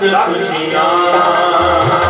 ਸਤ ਖੁਸ਼ੀਆਂ।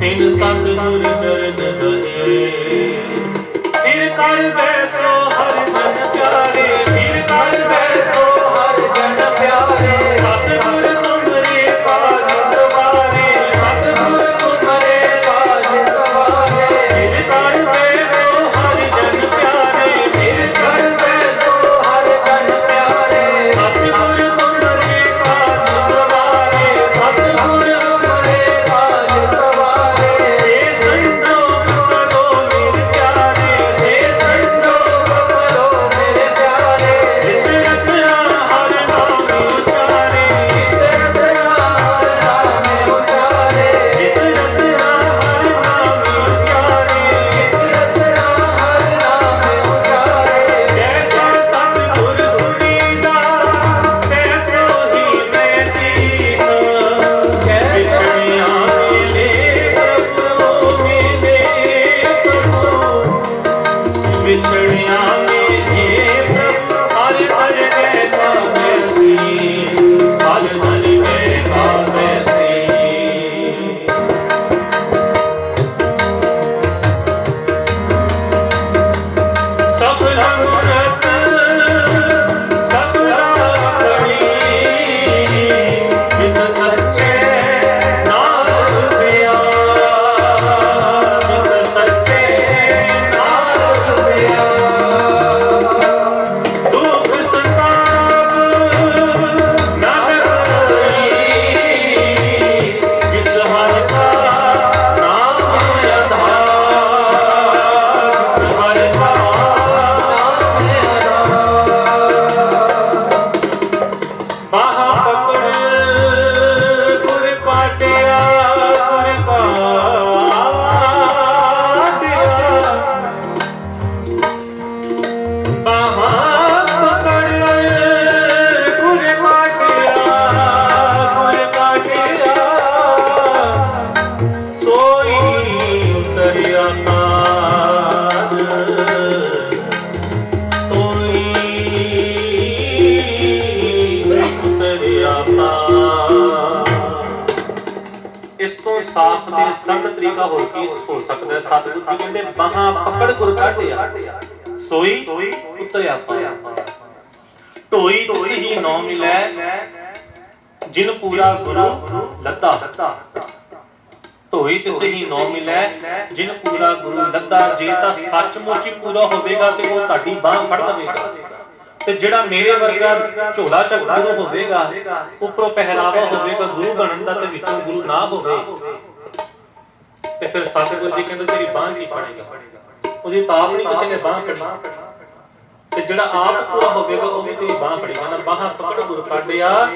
ਤਿਨ ਸਤਿਗੁਰ ਚਰਨ ਬਹੇ ਤਿਰ ਕਰ ਬੈਸੋ ਸਾਫ਼ ਤੇ ਸਰਲ ਤਰੀਕਾ ਹੋਰ ਕੀ ਹੋ ਸਕਦਾ ਹੈ? ਸਤਿਗੁਰੂ ਜੀ ਕਹਿੰਦੇ ਬਾਹਾਂ ਪਕੜ ਗੁਰ ਕਾਢਿਆ, ਸੋਈ ਉਤਰਿਆ ਪਾਇਆ। ਢੋਈ ਤਿਸ ਹੀ ਮਿਲੈ, ਜਿਨ ਪੂਰਾ ਗੁਰੂ ਲੱਦਾ। ਢੋਈ ਤਿਸ ਹੀ ਮਿਲੈ, ਜਿਨ ਪੂਰਾ ਗੁਰੂ ਲੱਦਾ। ਜੇ ਤਾਂ ਸੱਚਮੁੱਚ ਹੀ ਪੂਰਾ ਹੋਵੇਗਾ, ਤੇ ਉਹ ਤੁਹਾਡੀ ਬਾਹ ਫੜ ਲਵੇਗਾ ਤੇ ਜਿਹੜਾ ਮੇਰੇ ਵਰਗਾ ਝੋਲਾ ਝਗੜਾ ਹੋਵੇਗਾ, ਉੱਪਰੋਂ ਪਹਿਰਾਵਾ ਹੋਵੇਗਾ ਗੁਰੂ ਬਣਨ ਦਾ ਤੇ ਵਿੱਚੋਂ ਗੁਰੂ ਨਾ ਹੋਵੇ ਤੇ ਫਿਰ ਸਤਿਗੁਰੂ ਜੀ ਕਹਿੰਦੇ ਤੇਰੀ ਬਾਹ ਨਹੀਂ ਫੜੇਗਾ। ਉਹਦੀ ਤਾਪ ਨਹੀਂ ਕਿਸੇ ਨੇ ਬਾਹ ਫੜੀ। ਤੇ ਜਿਹੜਾ ਆਪ ਪੂਰਾ ਹੋਵੇਗਾ, ਉਹ ਵੀ ਤੇਰੀ ਬਾਹ ਫੜੇਗਾ। ਨਾ ਬਾਹਾਂ ਪਕੜ ਗੁਰ ਕਾਢਿਆ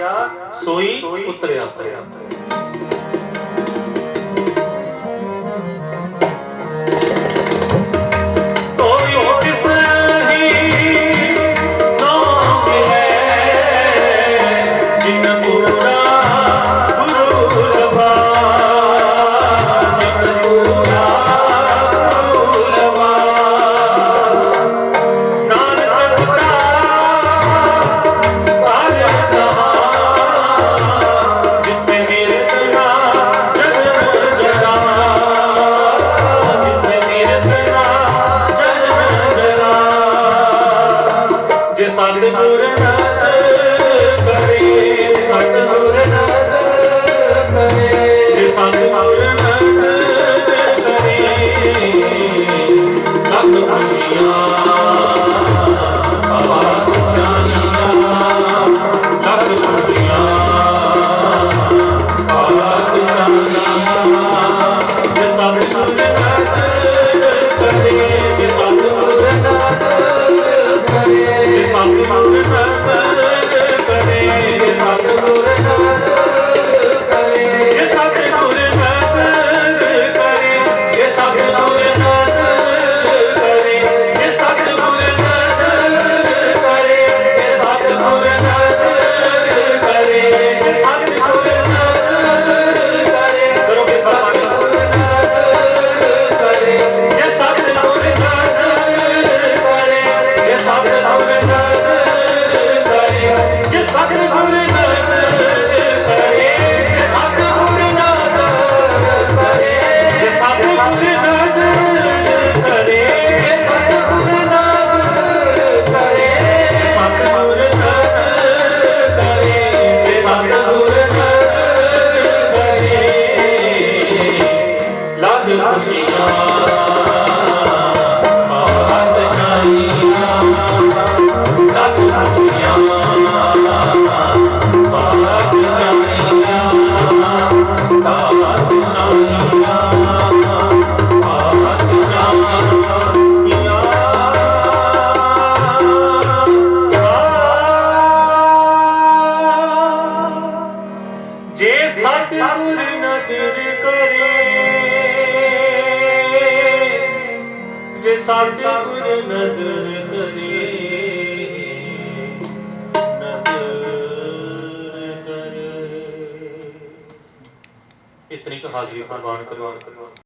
ਸੋਈ ਉਤਰਿਆ। ਕੋਈ ਅੱਖ ਨਦਰ ਕਰੇ ਜੇ ਸਤਿਗੁਰ ਨਦਰ ਕਰੇ ਇਤਨੀ ਕਹਾਜ਼ੀ ਫਰਮਾਨ ਕਰਵਾਨ ਕਰਵਾਨ